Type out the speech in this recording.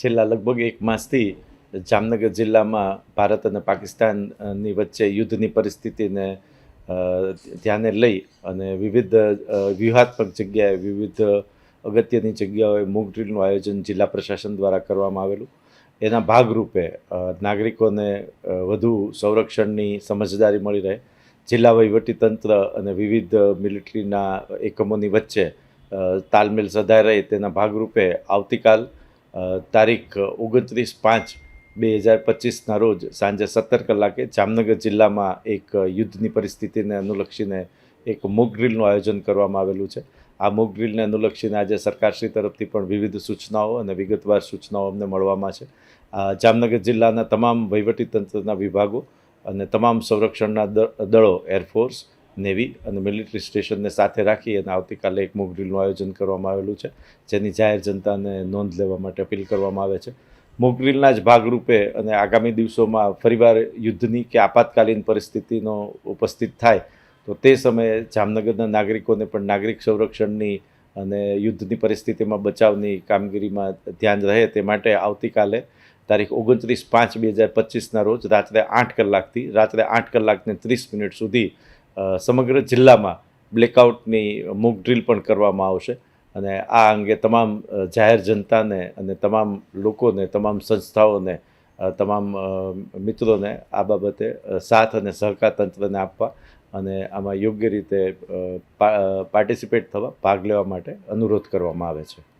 છેલ્લા લગભગ એક માસથી જામનગર જિલ્લામાં ભારત અને પાકિસ્તાનની વચ્ચે યુદ્ધની પરિસ્થિતિને ધ્યાને લઈ અને વિવિધ વ્યૂહાત્મક જગ્યાએ વિવિધ અગત્યની જગ્યાઓએ મૂક ડ્રીલનું આયોજન જિલ્લા પ્રશાસન દ્વારા કરવામાં આવેલું. એના ભાગરૂપે નાગરિકોને વધુ સંરક્ષણની સમજદારી મળી રહે. જિલ્લા વહીવટીતંત્ર અને વિવિધ મિલિટરીના એકમોની વચ્ચે તાલમેલ સધાઈ રહે તેના ભાગરૂપે આવતીકાલ તારીખ ઓગણત્રીસ પાંચ બે હજાર પચીસના રોજ સાંજે સત્તર કલાકે જામનગર જિલ્લામાં એક યુદ્ધની પરિસ્થિતિને અનુલક્ષીને એક મોક ડ્રીલનું આયોજન કરવામાં આવેલું છે. આ મોક ડ્રીલને અનુલક્ષીને આજે સરકારશ્રી તરફથી પણ વિવિધ સૂચનાઓ અને વિગતવાર સૂચનાઓ અમને મળવામાં છે. જામનગર જિલ્લાના તમામ વહીવટીતંત્રના વિભાગો અને તમામ સંરક્ષણના દળો, એરફોર્સ નેવી અને મિલિટરી સ્ટેશનને સાથે રાખી અને આવતીકાલે એક મોક ડ્રીલનું આયોજન કરવામાં આવેલું છે, જેની જાહેર જનતાને નોંધ લેવા માટે અપીલ કરવામાં આવે છે. મોક ડ્રીલના જ ભાગરૂપે અને આગામી દિવસોમાં ફરીવાર યુદ્ધની કે આપાતકાલીન પરિસ્થિતિનો ઉપસ્થિત થાય, તો તે સમયે જામનગરના નાગરિકોને પણ નાગરિક સંરક્ષણની અને યુદ્ધની પરિસ્થિતિમાં બચાવની કામગીરીમાં ધ્યાન રહે તે માટે આવતીકાલે તારીખ ઓગણત્રીસ પાંચ બે હજાર પચીસના રોજ રાત્રે આઠ કલાકથી રાત્રે આઠ કલાકને ત્રીસ મિનિટ સુધી સમગ્ર જિલ્લામાં બ્લેકઆઉટની મૂક ડ્રીલ પણ કરવામાં આવશે. અને આ અંગે તમામ જાહેર જનતાને અને તમામ લોકોને, તમામ સંસ્થાઓને તમામ મિત્રોને આ બાબતે સાથ અને સહકાર તંત્રને આપવા અને આમાં યોગ્ય રીતે પાર્ટિસિપેટ થવા, ભાગ લેવા માટે અનુરોધ કરવામાં આવે છે.